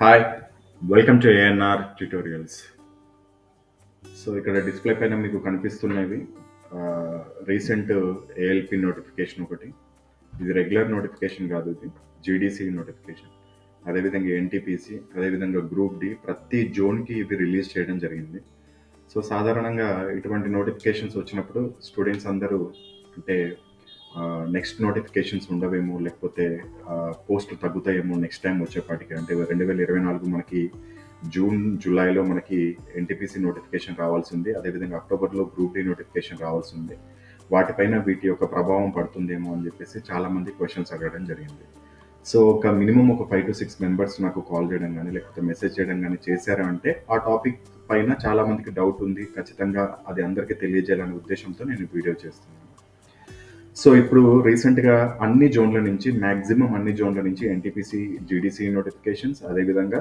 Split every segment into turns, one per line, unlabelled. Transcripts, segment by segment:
Hi welcome to ANR tutorials so ఇక్కడ display పైన మీకు కనిపిస్తున్నవి రీసెంట్ ఏఎల్పి నోటిఫికేషన్ ఒకటి. ఇది రెగ్యులర్ నోటిఫికేషన్ కాదు ఇది జీడీసీ నోటిఫికేషన్ అదేవిధంగా ఎన్టీపీసీ అదేవిధంగా గ్రూప్ డి ప్రతి జోన్కి ఇవి రిలీజ్ చేయడం జరిగింది. సో సాధారణంగా ఇటువంటి నోటిఫికేషన్స్ వచ్చినప్పుడు స్టూడెంట్స్ అందరూ అంటే నెక్స్ట్ నోటిఫికేషన్స్ ఉండవేమో లేకపోతే పోస్టులు తగ్గుతాయేమో నెక్స్ట్ టైం వచ్చేపాటికి. అంటే రెండు వేల ఇరవై నాలుగు మనకి జూన్ జూలైలో మనకి ఎన్టీపీసీ నోటిఫికేషన్ రావాల్సి ఉంది అదేవిధంగా అక్టోబర్లో గ్రూప్ డి నోటిఫికేషన్ రావాల్సి ఉంది వాటిపైన వీటి యొక్క ప్రభావం పడుతుందేమో అని చెప్పేసి చాలామంది క్వశ్చన్స్ అడగడం జరిగింది. సో ఒక మినిమం ఒక ఫైవ్ టు సిక్స్ మెంబర్స్ నాకు కాల్ చేయడం కానీ లేకపోతే మెసేజ్ చేయడం కానీ చేశారు అంటే ఆ టాపిక్ పైన చాలా మందికి డౌట్ ఉంది. ఖచ్చితంగా అది అందరికీ తెలియజేయాలనే ఉద్దేశంతో నేను వీడియో చేస్తున్నాను. సో ఇప్పుడు రీసెంట్గా అన్ని జోన్ల నుంచి మ్యాక్సిమం అన్ని జోన్ల నుంచి ఎన్టీపీసీ జీడీసీ నోటిఫికేషన్స్ అదేవిధంగా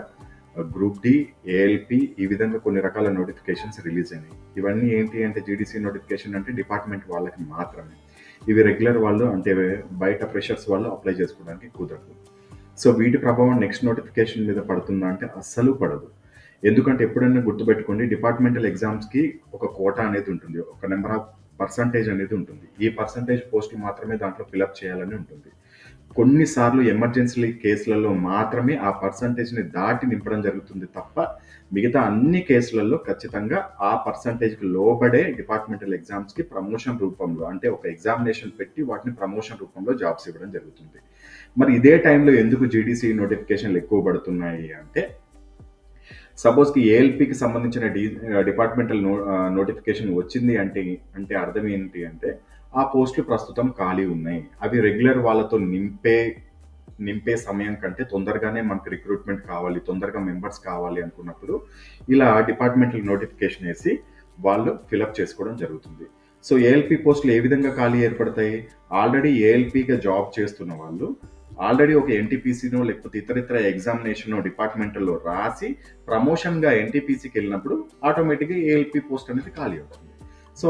గ్రూప్ డి ఏఎల్పి ఈ విధంగా కొన్ని రకాల నోటిఫికేషన్స్ రిలీజ్ అయినాయి. ఇవన్నీ ఏంటి అంటే జీడీసీ నోటిఫికేషన్ అంటే డిపార్ట్మెంట్ వాళ్ళకి మాత్రమే. ఇవి రెగ్యులర్ వాళ్ళు అంటే బయట ప్రెషర్స్ వాళ్ళు అప్లై చేసుకోవడానికి కుదరదు. సో వీటి ప్రభావం నెక్స్ట్ నోటిఫికేషన్ మీద పడుతుందా అంటే అస్సలు పడదు. ఎందుకంటే ఎప్పుడైనా గుర్తుపెట్టుకోండి డిపార్ట్మెంటల్ ఎగ్జామ్స్కి ఒక కోటా అనేది ఉంటుంది ఒక నెంబర్ ఆఫ్ పర్సంటేజ్ అనేది ఉంటుంది. ఈ పర్సంటేజ్ పోస్ట్ మాత్రమే దాంట్లో ఫిలప్ చేయాలని ఉంటుంది. కొన్నిసార్లు ఎమర్జెన్సీ కేసులలో మాత్రమే ఆ పర్సంటేజ్ని దాటి నింపడం జరుగుతుంది తప్ప మిగతా అన్ని కేసులలో ఖచ్చితంగా ఆ పర్సంటేజ్కి లోబడే డిపార్ట్మెంటల్ ఎగ్జామ్స్కి ప్రమోషన్ రూపంలో అంటే ఒక ఎగ్జామినేషన్ పెట్టి వాటిని ప్రమోషన్ రూపంలో జాబ్స్ ఇవ్వడం జరుగుతుంది. మరి ఇదే టైంలో ఎందుకు జీడీసీ నోటిఫికేషన్లు ఎక్కువ పడుతున్నాయి అంటే సపోజ్కి ఏఎల్పికి సంబంధించిన డి డిపార్ట్మెంటల్ నో నోటిఫికేషన్ వచ్చింది అంటే అంటే అర్థం ఏంటి అంటే ఆ పోస్టులు ప్రస్తుతం ఖాళీ ఉన్నాయి. అవి రెగ్యులర్ వాళ్ళతో నింపే నింపే సమయం కంటే తొందరగానే మనకు రిక్రూట్మెంట్ కావాలి తొందరగా మెంబర్స్ కావాలి అనుకున్నప్పుడు ఇలా డిపార్ట్మెంటల్ నోటిఫికేషన్ వేసి వాళ్ళు ఫిలప్ చేసుకోవడం జరుగుతుంది. సో ఏఎల్పి పోస్టులు ఏ విధంగా ఖాళీ ఏర్పడతాయి? ఆల్రెడీ ఏఎల్పిగా జాబ్ చేస్తున్న వాళ్ళు ఆల్రెడీ ఒక ఎన్టీపీసీనో లేకపోతే ఇతర ఇతర ఎగ్జామినేషన్ డిపార్ట్మెంట్లో రాసి ప్రమోషన్గా ఎన్టీపీసీకి వెళ్ళినప్పుడు ఆటోమేటిక్గా ఏఎల్పి పోస్ట్ అనేది ఖాళీ అవుతుంది. సో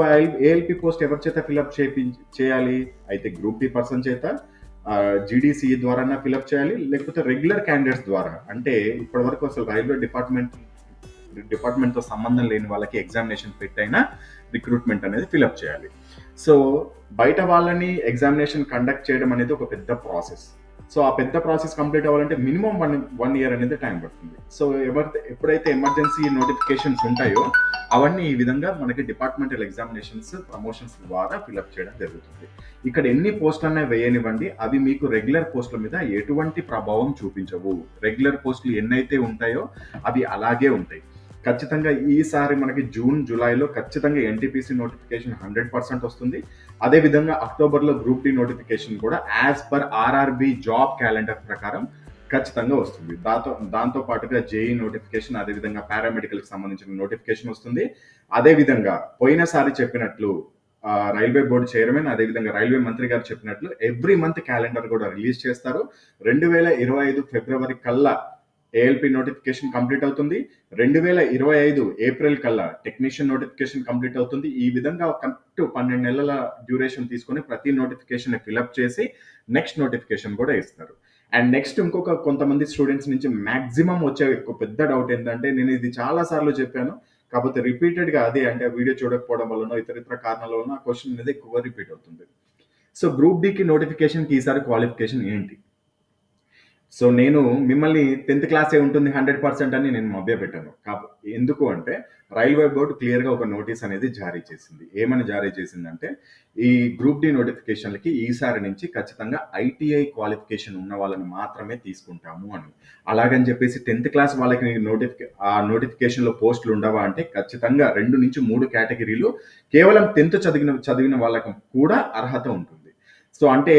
ఏఎల్పి పోస్ట్ ఎవరి చేత ఫిలప్ చేయాలి? అయితే గ్రూప్ డి పర్సన్ చేత జీడీసీ ద్వారా ఫిలప్ చేయాలి? లేకపోతే రెగ్యులర్ క్యాండిడేట్స్ ద్వారా? అంటే ఇప్పటివరకు అసలు రైల్వే డిపార్ట్మెంట్ డిపార్ట్మెంట్తో సంబంధం లేని వాళ్ళకి ఎగ్జామినేషన్ పెట్టైనా రిక్రూట్మెంట్ అనేది ఫిలప్ చేయాలి. సో బయట వాళ్ళని ఎగ్జామినేషన్ కండక్ట్ చేయడం అనేది ఒక పెద్ద ప్రాసెస్ సో ఆ పెద్ద ప్రాసెస్ కంప్లీట్ అవ్వాలంటే మినిమం వన్ వన్ ఇయర్ అనేది టైం పడుతుంది. సో ఎవరైతే ఎప్పుడైతే ఎమర్జెన్సీ నోటిఫికేషన్స్ ఉంటాయో అవన్నీ ఈ విధంగా మనకి డిపార్ట్మెంటల్ ఎగ్జామినేషన్స్ ప్రమోషన్స్ ద్వారా ఫిలప్ చేయడం జరుగుతుంది. ఇక్కడ ఎన్ని పోస్టులు వేయనివ్వండి అవి మీకు రెగ్యులర్ పోస్టుల మీద ఎటువంటి ప్రభావం చూపించవు. రెగ్యులర్ పోస్టులు ఎన్నైతే ఉంటాయో అవి అలాగే ఉంటాయి. ఖచ్చితంగా ఈసారి మనకి జూన్ జూలైలో ఖచ్చితంగా ఎన్టీపీసీ నోటిఫికేషన్ హండ్రెడ్ పర్సెంట్ వస్తుంది. అదేవిధంగా అక్టోబర్లో గ్రూప్ డి నోటిఫికేషన్ కూడా as per RRB job calendar ప్రకారం ఖచ్చితంగా వస్తుంది. దాంతో దాంతో పాటుగా జేఈ నోటిఫికేషన్ అదేవిధంగా పారామెడికల్కి సంబంధించిన నోటిఫికేషన్ వస్తుంది. అదేవిధంగా పోయినసారి చెప్పినట్లు రైల్వే బోర్డు చైర్మన్ అదేవిధంగా రైల్వే మంత్రి గారు చెప్పినట్లు ఎవ్రీ మంత్ క్యాలెండర్ కూడా రిలీజ్ చేస్తారు. రెండు వేల ఇరవై ఐదు ఫిబ్రవరి కల్లా ఏఎల్పి నోటిఫికేషన్ కంప్లీట్ అవుతుంది. రెండు వేల ఇరవై ఐదు ఏప్రిల్ కల్లా టెక్నీషియన్ నోటిఫికేషన్ కంప్లీట్ అవుతుంది. ఈ విధంగా కరెక్ట్ పన్నెండు నెలల డ్యూరేషన్ తీసుకొని ప్రతి నోటిఫికేషన్ ఫిలప్ చేసి నెక్స్ట్ నోటిఫికేషన్ కూడా ఇస్తారు. అండ్ నెక్స్ట్ ఇంకొక కొంతమంది స్టూడెంట్స్ నుంచి మ్యాక్సిమం వచ్చే ఒక పెద్ద డౌట్ ఏంటంటే నేను ఇది చాలా సార్లు చెప్పాను. కాకపోతే రిపీటెడ్గా అదే అంటే వీడియో చూడకపోవడం వలన ఇతర ఇతర కారణాల వలన క్వశ్చన్ అనేది ఎక్కువ రిపీట్ అవుతుంది. సో గ్రూప్ డికి నోటిఫికేషన్కి ఈసారి క్వాలిఫికేషన్ ఏంటి? సో నేను మిమ్మల్ని టెన్త్ క్లాసే ఉంటుంది హండ్రెడ్ పర్సెంట్ అని నేను మభ్య పెట్టాను కాబట్టి ఎందుకు అంటే రైల్వే బోర్డు క్లియర్గా ఒక నోటీస్ అనేది జారీ చేసింది. ఏమని జారీ చేసిందంటే ఈ గ్రూప్ డి నోటిఫికేషన్లకి ఈసారి నుంచి ఖచ్చితంగా ఐటీఐ క్వాలిఫికేషన్ ఉన్న వాళ్ళని మాత్రమే తీసుకుంటాము అని. అలాగని చెప్పేసి టెన్త్ క్లాస్ వాళ్ళకి నోటిఫికే ఆ నోటిఫికేషన్లో పోస్టులు ఉండవా అంటే ఖచ్చితంగా రెండు నుంచి మూడు కేటగిరీలు కేవలం టెన్త్ చదివిన చదివిన వాళ్ళకి కూడా అర్హత ఉంటుంది. సో అంటే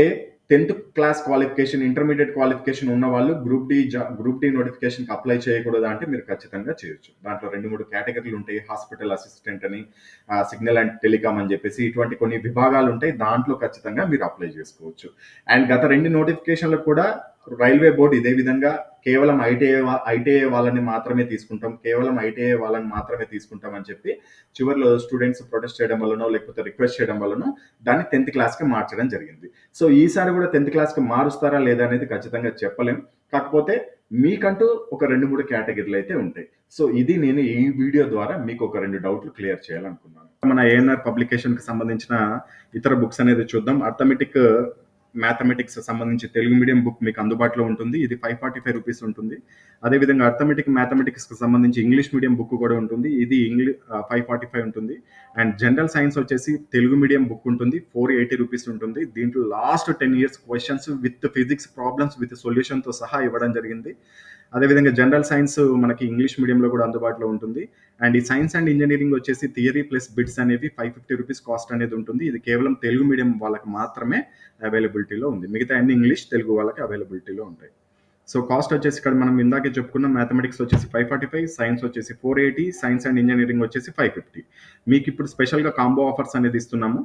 tenth class qualification intermediate qualification ఉన్న వాళ్ళు గ్రూప్ డి గ్రూప్ డి నోటిఫికేషన్కి అప్లై చేయకూడదు అంటే మీరు ఖచ్చితంగా చేయొచ్చు. దాంట్లో రెండు మూడు కేటగిరీలు ఉంటాయి. హాస్పిటల్ అసిస్టెంట్ అని సిగ్నల్ అండ్ టెలికామ్ అని చెప్పేసి ఇటువంటి కొన్ని విభాగాలు ఉంటాయి. దాంట్లో ఖచ్చితంగా మీరు అప్లై చేసుకోవచ్చు. అండ్ గత రెండు నోటిఫికేషన్లకు కూడా రైల్వే బోర్డు ఇదే విధంగా కేవలం ఐటీఐ ఐటీఐ వాళ్ళని మాత్రమే తీసుకుంటాం. కేవలం ఐటీఐ వాళ్ళని మాత్రమే తీసుకుంటాం అని చెప్పి చివరిలో స్టూడెంట్స్ ప్రొటెస్ట్ చేయడం వల్లనో లేకపోతే రిక్వెస్ట్ చేయడం వల్లనో దాన్ని టెన్త్ క్లాస్కి మార్చడం జరిగింది. సో ఈసారి కూడా టెన్త్ క్లాస్ క్లాస్కి మారుస్తారా లేదా అనేది ఖచ్చితంగా చెప్పలేం. కాకపోతే మీకంటూ ఒక రెండు మూడు కేటగిరీలు అయితే ఉంటాయి. సో ఇది నేను ఈ వీడియో ద్వారా మీకు ఒక రెండు డౌట్లు క్లియర్ చేయాలనుకున్నాను. మన ఏఎన్ఆర్ పబ్లికేషన్కి సంబంధించిన ఇతర బుక్స్ అనేది చూద్దాం. అర్థమెటిక్ మ్యాథమెటిక్స్ సంబంధించి తెలుగు మీడియం బుక్ మీకు అందుబాటులో ఉంటుంది. ఇది ఫైవ్ ఫార్టీ ఫైవ్ రూపీస్ ఉంటుంది. అదేవిధంగా అర్థమెటిక్ మ్యాథమెటిక్స్కి సంబంధించి ఇంగ్లీష్ మీడియం బుక్ కూడా ఉంటుంది. ఇది ఇంగ్లీష్ ఫైవ్ ఫార్టీ ఫైవ్ ఉంటుంది. అండ్ జనరల్ సైన్స్ వచ్చేసి తెలుగు మీడియం బుక్ ఉంటుంది. ఫోర్ ఎయిటీ రూపీస్ ఉంటుంది. దీంట్లో last ten years questions with physics problems with సొల్యూషన్తో సహా ఇవ్వడం జరిగింది. అదేవిధంగా జనరల్ సైన్స్ మనకి ఇంగ్లీష్ మీడియంలో కూడా అందుబాటులో ఉంటుంది. అండ్ ఈ సైన్స్ అండ్ ఇంజనీరింగ్ వచ్చేసి థియరీ ప్లస్ బిట్స్ అనేవి ఫైవ్ ఫిఫ్టీ రూపీస్ కాస్ట్ అనేది ఉంటుంది. ఇది కేవలం తెలుగు మీడియం వాళ్ళకి మాత్రమే అవైలబిలిటీలో ఉంది. మిగతా అన్ని ఇంగ్లీష్ తెలుగు వాళ్ళకి అవైలబిలిటీలో ఉంటాయి. సో కాస్ట్ వచ్చేసి ఇక్కడ మనం ఇందాకే చెప్పుకున్న మ్యాథమెటిక్స్ వచ్చేసి ఫైవ్ ఫార్టీ ఫైవ్ సైన్స్ వచ్చేసి four eighty science and engineering వచ్చేసి ఫైవ్ ఫిఫ్టీ. మీకు ఇప్పుడు స్పెషల్గా కాంబో ఆఫర్స్ అనేది ఇస్తున్నాము.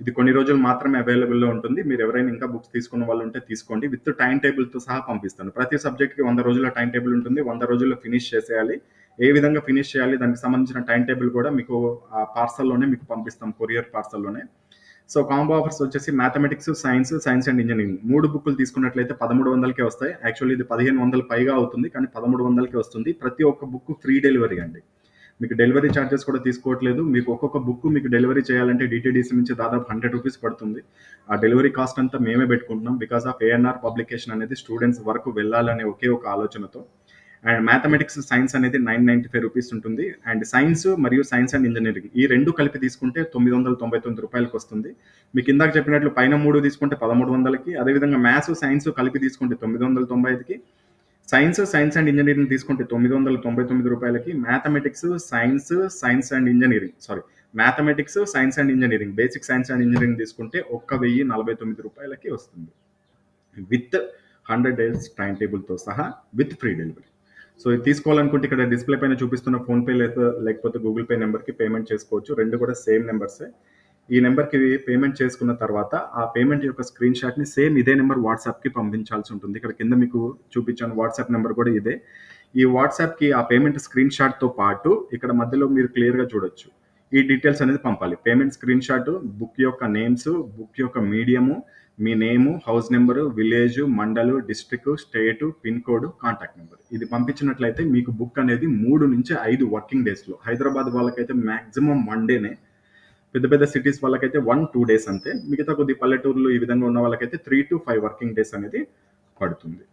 ఇది కొన్ని రోజులు మాత్రమే అవైలబుల్లో ఉంటుంది. మీరు ఎవరైనా ఇంకా బుక్స్ తీసుకున్న వాళ్ళు ఉంటే తీసుకోండి. విత్ టైం టేబుల్తో సహా పంపిస్తాను. ప్రతి సబ్జెక్ట్కి వంద రోజుల టైం టేబుల్ ఉంటుంది. వంద రోజుల్లో ఫినిష్ చేసేయాలి. ఏ విధంగా ఫినిష్ చేయాలి? దానికి సంబంధించిన టైం టేబుల్ కూడా మీకు ఆ పార్సల్లోనే మీకు పంపిస్తాం. కొరియర్ పార్సల్లోనే సో కాంబో ఆఫర్స్ వచ్చేసి mathematics science science and engineering మూడు బుక్లు తీసుకున్నట్లయితే పదమూడు వందలకే వస్తాయి. యాక్చువల్లీ ఇది పదిహేను వందల పైగా అవుతుంది. కానీ పదమూడు వందలకే వస్తుంది. ప్రతి ఒక్క బుక్ ఫ్రీ డెలివరీ అండి. మీకు డెలివరీ ఛార్జెస్ కూడా తీసుకోవట్లేదు. మీకు ఒక్కొక్క బుక్ మీకు డెలివరీ చేయాలంటే డిటీడీసీ నుంచి దాదాపు హండ్రెడ్ రూపీస్ పడుతుంది. ఆ డెలివరీ కాస్ట్ అంతా మేమే పెట్టుకుంటున్నాం. బికాస్ ఆఫ్ ఏఎన్ఆర్ పబ్లికేషన్ అనేది స్టూడెంట్స్ వరకు వెళ్ళాలనే ఒకే ఒక ఆలోచనతో. అండ్ మ్యాథమెటిక్స్ సైన్స్ అనేది నైన్ నైంటీ ఫైవ్ రూపీస్ ఉంటుంది. అండ్ సైన్స్ మరియు సైన్స్ అండ్ ఇంజనీరింగ్ ఈ రెండు కలిపి తీసుకుంటే తొమ్మిది వందల తొంభై తొమ్మిది రూపాయలకు వస్తుంది. మీకు ఇందాక చెప్పినట్లు పైన మూడు తీసుకుంటే పదమూడు వందలకి అదేవిధంగా మ్యాథ్స్ సైన్స్ కలిపి తీసుకుంటే తొమ్మిది వందల తొంభై ఐదుకి సైన్స్ సైన్స్ అండ్ ఇంజనీరింగ్ తీసుకుంటే తొమ్మిది వందల తొంభై తొమ్మిది రూపాయలకి mathematics science science and engineering sorry mathematics science and engineering basic science and engineering తీసుకుంటే ఒక్క వెయ్యి నలభై తొమ్మిది రూపాయలకి వస్తుంది. విత్ హండ్రెడ్ డేస్ టైం టేబుల్తో సహా విత్ ఫ్రీ డెలివరీ సో ఇది తీసుకోవాలనుకుంటే ఇక్కడ డిస్ప్లే పైన చూపిస్తున్న ఫోన్పే లేదా లేకపోతే గూగుల్ పే నెంబర్కి పేమెంట్ చేసుకోవచ్చు. రెండు కూడా సేమ్ నెంబర్సే ఈ నెంబర్కి పేమెంట్ చేసుకున్న తర్వాత ఆ పేమెంట్ యొక్క స్క్రీన్ షాట్ని సేమ్ ఇదే నెంబర్ వాట్సాప్కి పంపించాల్సి ఉంటుంది. ఇక్కడ కింద మీకు చూపించాను వాట్సాప్ నెంబర్ కూడా ఇదే. ఈ వాట్సాప్కి ఆ పేమెంట్ స్క్రీన్ షాట్తో పాటు ఇక్కడ మధ్యలో మీరు క్లియర్గా చూడొచ్చు. ఈ డీటెయిల్స్ అనేది పంపాలి. పేమెంట్ స్క్రీన్ షాట్ బుక్ యొక్క నేమ్స్ బుక్ యొక్క మీడియము మీ name house number village mandal district state pin code contact number. ఇది పంపించినట్లయితే మీకు బుక్ అనేది మూడు నుంచి ఐదు వర్కింగ్ డేస్లో హైదరాబాద్ వాళ్ళకైతే మ్యాక్సిమం వన్ డేనే పెద్ద పెద్ద సిటీస్ వాళ్ళకైతే వన్ టూ డేస్ అంతే. మిగతా కొద్ది పల్లెటూర్లు ఈ విధంగా ఉన్న వాళ్ళకైతే three to five working days అనేది పడుతుంది.